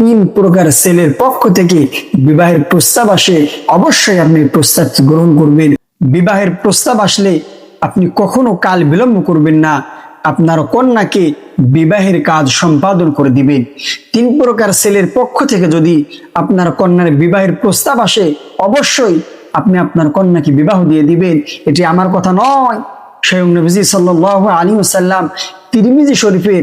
তিন প্রকার ছেলের পক্ষ থেকে বিবাহের প্রস্তাব আসে। অবশ্যই আপনি প্রস্তাব গ্রহণ করবেন। বিবাহের প্রস্তাব আসলে আপনি কখনো কাল বিলম্ব করবেন না। আপনার কন্যাকে বিবাহের কাজ সম্পাদন করে দিবেন। তিন প্রকার ছেলের পক্ষ থেকে যদি আপনার কন্যার বিবাহের প্রস্তাব আসে, অবশ্যই আপনি আপনার কন্যাকে বিবাহ দিয়ে দিবেন। এটি আমার কথা নয়। স্বয়ং নবীজি সাল্লাহ আলী সাল্লাম তিরমিজি শরীফের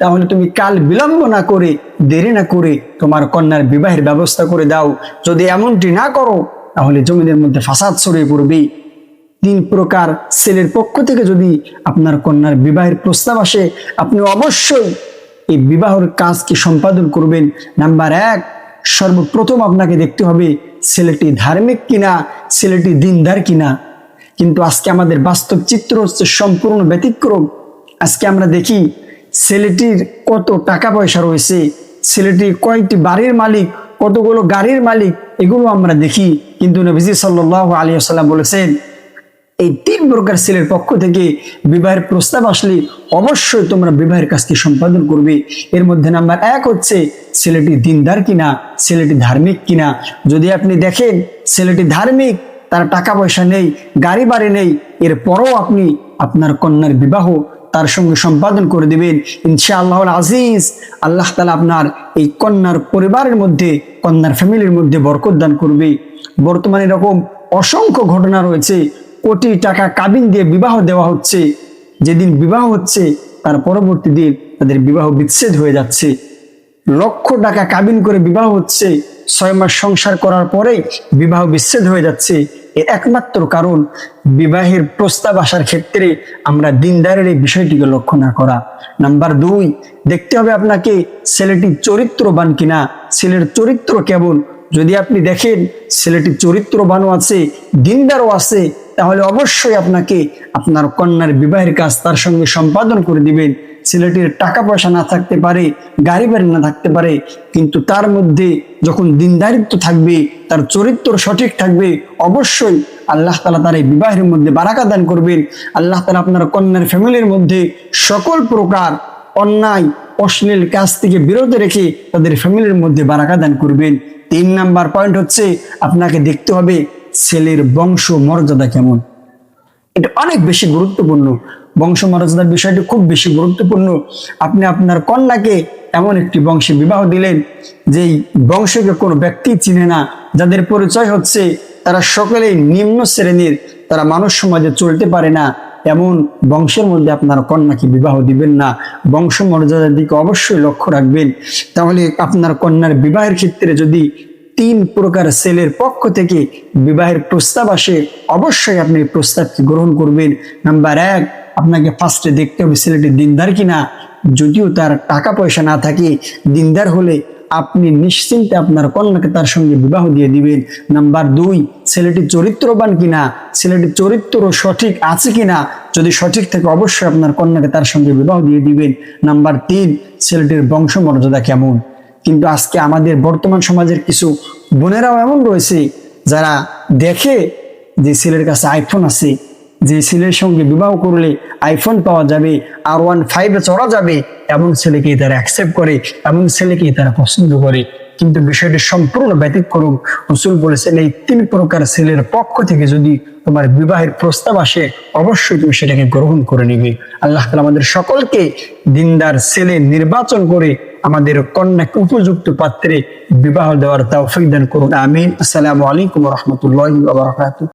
তাহলে তুমি কাল বিলম্ব না করে, দেরি না করে তোমার কন্যার বিবাহের ব্যবস্থা করে দাও। যদি এমনটি না করো, তাহলে জমিনের মধ্যে ফাসাদ ছড়িয়ে পড়বে। তিন প্রকার ছেলের পক্ষ থেকে যদি আপনার কন্যার বিবাহের প্রস্তাব আসে, আপনি অবশ্যই এই বিবাহের কাজকে সম্পাদন করবেন? নাম্বার এক, সর্বপ্রথম আপনাকে দেখতে হবে ছেলেটি ধার্মিক কিনা, ছেলেটি দিনদার কিনা। কিন্তু আজকে আমাদের বাস্তব চিত্র হচ্ছে সম্পূর্ণ ব্যতিক্রম। আজকে আমরা দেখি ছেলেটির কত টাকা পয়সা রয়েছে ছেলেটি কয়েকটি বাড়ির মালিক, কতগুলো গাড়ির মালিক, এগুলো আমরা দেখি। কিন্তু নবীজি সাল্লাহ আলী সাল্লাম বলেছেন, এই তিন প্রকার ছেলের পক্ষ থেকে বিবাহের প্রস্তাব আসলে অবশ্যই তোমরা বিবাহের কাজকে সম্পাদন করবে। এর মধ্যে নাম্বার এক হচ্ছে, ছেলেটি দিনদার কিনা, ছেলেটি ধার্মিক কিনা। যদি আপনি দেখেন, ছেলেটি ধার্মিক, তার টাকা পয়সা নেই, গাড়ি বাড়ি নেই, এরপরও আপনি আপনার কন্যার বিবাহ তার সঙ্গে সম্পাদন করে দিবেন। ইনশাআল্লাহ আজিজ, আল্লাহ তালা আপনার এই কন্যার পরিবারের মধ্যে, কন্যার ফ্যামিলির মধ্যে বরকত দান করবে। বর্তমানে এরকম অসংখ্য ঘটনা রয়েছে। কোটি টাকা কাবিন দিয়ে বিবাহ দেওয়া হচ্ছে। যেদিন বিবাহ হচ্ছে, তার পরবর্তী দিন তাদের বিবাহ বিচ্ছেদ হয়ে যাচ্ছে। লক্ষ টাকা কাবিন করে বিবাহ হচ্ছে। ছয় মাস সংসার করার পরেই বিবাহ বিচ্ছেদ হয়ে যাচ্ছে। এর একমাত্র কারণ বিবাহের প্রস্তাব আসার ক্ষেত্রে আমরা দিনদারের এই বিষয়টিকে লক্ষ্য না করা। নাম্বার দুই, দেখতে হবে আপনাকে ছেলেটি চরিত্রবান কিনা। ছেলের চরিত্র কেমন? যদি আপনি দেখেন ছেলেটি চরিত্রবানও আছে, দিনদারও আছে তাহলে অবশ্যই আপনাকে আপনার কন্যার বিবাহের কাজ তার সঙ্গে সম্পাদন করে দিবেন। ছেলেটির টাকা পয়সা না থাকতে পারে, গাড়ি বাড়ি না থাকতে পারে, কিন্তু তার মধ্যে যখন দিনদারিত্ব থাকবে, তার চরিত্র সঠিক থাকবে, অবশ্যই আল্লাহ তালা তার এই বিবাহের মধ্যে বারাকা দান করবেন। আল্লাহ তালা আপনার কন্যার ফ্যামিলির মধ্যে সকল প্রকার অন্যায়, অশ্লীল কাজ থেকে বিরত রেখে তাদের ফ্যামিলির মধ্যে বারাকা দান করবেন। তিন নাম্বার পয়েন্ট হচ্ছে, আপনাকে দেখতে হবে ছেলের বংশ মর্যাদা কেমন? এটা অনেক বেশি গুরুত্বপূর্ণ। বংশ মর্যাদার বিষয়টি খুব বেশি গুরুত্বপূর্ণ। আপনি আপনার কন্যাকে এমন একটি বংশে বিবাহ দিলেন, যেই বংশকে কোনো ব্যক্তি চিনে না। যাদের পরিচয় হচ্ছে, তারা সকলেই নিম্ন শ্রেণির, তারা মানুষ সমাজে চলতে পারে না। এমন বংশের মধ্যে আপনার কন্যাকে বিবাহ দিবেন না। বংশ মর্যাদার দিকে অবশ্যই লক্ষ্য রাখবেন। তাহলে আপনার কন্যার বিবাহের ক্ষেত্রে যদি তিন প্রকার ছেলের পক্ষ থেকে বিবাহের প্রস্তাব আসে। অবশ্যই আপনি এই প্রস্তাবকে গ্রহণ করবেন। নাম্বার এক, আপনাকে ফার্স্টে দেখতে হবে ছেলেটি দিনদার কিনা। যদিও তার টাকা পয়সা না থাকে, দিনদার হলে আপনি নিশ্চিন্তে আপনার কন্যাকে তার সঙ্গে বিবাহ দিয়ে দিবেন। নাম্বার দুই, ছেলেটি চরিত্রবান কিনা? ছেলেটি চরিত্র সঠিক আছে কিনা? যদি সঠিক থাকে, অবশ্যই আপনার কন্যাকে তার সঙ্গে বিবাহ দিয়ে দিবেন। নাম্বার তিন, ছেলেটির বংশমর্যাদা কেমন? কিন্তু আজকে আমাদের বর্তমান সমাজের কিছু বোনেরাও এমন রয়েছে যারা দেখে যে ছেলের কাছে আইফোন আছে, যে ছেলের সঙ্গে বিবাহ করলে আইফোন পাওয়া যাবে আর ওয়ান ফাইভে চড়া যাবে, এমন ছেলেকেই তারা অ্যাকসেপ্ট করে, এমন ছেলেকেই তারা পছন্দ করে। কিন্তু বিষয়টি সম্পূর্ণ ব্যতিক্রম। রসুল বলেছেন, এই তিন প্রকার ছেলের পক্ষ থেকে যদি তোমার বিবাহের প্রস্তাব আসে, অবশ্যই তুমি সেটাকে গ্রহণ করে নিবে। আল্লাহ তালা আমাদের সকলকে দিনদার ছেলে নির্বাচন করে আমাদের কন্যাকে উপযুক্ত পাত্রে বিবাহ দেওয়ার তাও দান করুন। আমিন। আসসালামু আলাইকুম রহমতুল্লাহ